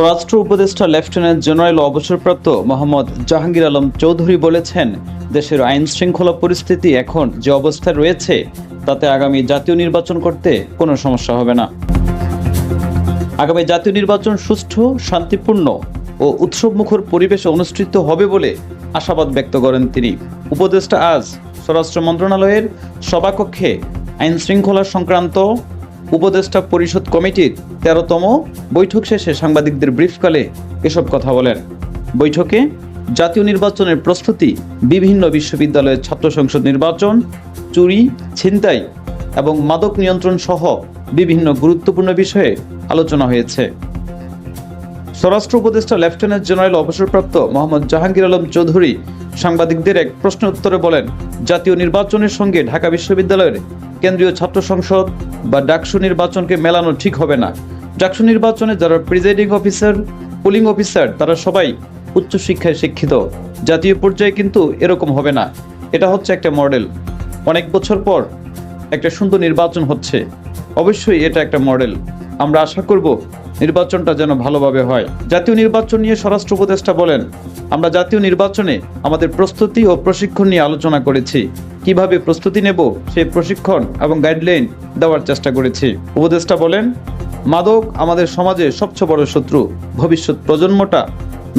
স্বরাষ্ট্র উপদেষ্টা lieutenant general অবসরপ্রাপ্ত মোহাম্মদ জাহাঙ্গীর আলম চৌধুরী বলেছেন, দেশের আইন শৃঙ্খলা পরিস্থিতি এখন যে অবস্থায় রয়েছে, তাতে আগামী জাতীয় নির্বাচন করতে কোনো সমস্যা হবে না। আগামী জাতীয় নির্বাচন সুষ্ঠু, শান্তিপূর্ণ ও উৎসবমুখর পরিবেশে অনুষ্ঠিত হবে বলে আশাবাদ ব্যক্ত করেন তিনি। উপদেষ্টা আজ স্বরাষ্ট্র মন্ত্রণালয়ের সভাকক্ষে আইন শৃঙ্খলা সংক্রান্ত উপদেষ্টা পরিষদ কমিটির তেরোতম বৈঠক শেষে সাংবাদিকদের ব্রিফকালে এসব কথা বলেন। বৈঠকে জাতীয় নির্বাচনের প্রস্তুতি, বিভিন্ন বিশ্ববিদ্যালয়ের ছাত্র সংসদ নির্বাচন, চুরি, ছিনতাই এবং মাদক নিয়ন্ত্রণ সহ বিভিন্ন গুরুত্বপূর্ণ বিষয়ে আলোচনা হয়েছে। স্বরাষ্ট্র উপদেষ্টা লেফটেন্যান্ট জেনারেল অবসরপ্রাপ্ত মোহাম্মদ জাহাঙ্গীর আলম চৌধুরী সাংবাদিকদের এক প্রশ্ন উত্তরে বলেন, জাতীয় নির্বাচনের সঙ্গে ঢাকা বিশ্ববিদ্যালয়ের কেন্দ্রীয় ছাত্র সংসদ বা ডাকসু নির্বাচনকে মেলানো ঠিক হবে না। ডাকসু নির্বাচনে যারা প্রিজাইডিং অফিসার, পুলিং অফিসার, তারা সবাই উচ্চশিক্ষায় শিক্ষিত। জাতীয় পর্যায়ে কিন্তু এরকম হবে না। এটা হচ্ছে একটা মডেল। অনেক বছর পর একটা সুন্দর নির্বাচন হচ্ছে। অবশ্যই এটা একটা মডেল। আমরা আশা করব নির্বাচনটা যেন ভালোভাবে হয়। জাতীয় নির্বাচন নিয়ে স্বরাষ্ট্র উপদেষ্টা বলেন, আমরা জাতীয় নির্বাচনে আমাদের প্রস্তুতি ও প্রশিক্ষণ নিয়ে আলোচনা করেছি। কীভাবে প্রস্তুতি নেব সেই প্রশিক্ষণ এবং গাইডলাইন দেওয়ার চেষ্টা করেছি। উপদেষ্টা বলেন, মাদক আমাদের সমাজে সবচেয়ে বড় শত্রু। ভবিষ্যৎ প্রজন্মটা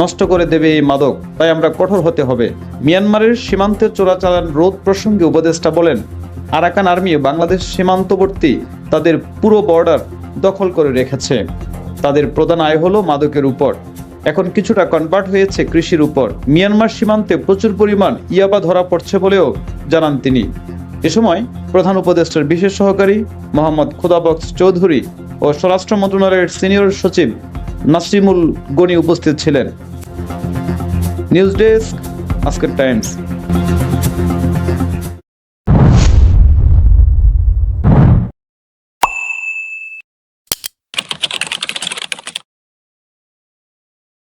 নষ্ট করে দেবে এই মাদক, তাই আমরা কঠোর হতে হবে। মিয়ানমারের সীমান্তে চোরাচালান রোধ প্রসঙ্গে উপদেষ্টা বলেন, আরাকান আর্মি বাংলাদেশ সীমান্তবর্তী তাদের পুরো বর্ডার দখল করে রেখেছে। তাদের প্রধান আয় হলো মাদকের উপর। এখন কিছুটা কনভার্ট হয়েছে কৃষির উপর। মিয়ানমার সীমান্তে প্রচুর পরিমাণ ইয়াবা ধরা পড়ছে বলেও জানান তিনি। এ সময় প্রধান উপদেষ্টার বিশেষ সহকারী মোহাম্মদ খুদাবক্স চৌধুরী ও স্বরাষ্ট্র মন্ত্রণালয়ের সিনিয়র সচিব নাসিমুল গনি উপস্থিত ছিলেন। নিউজ ডেস্ক, আজকের টাইমস।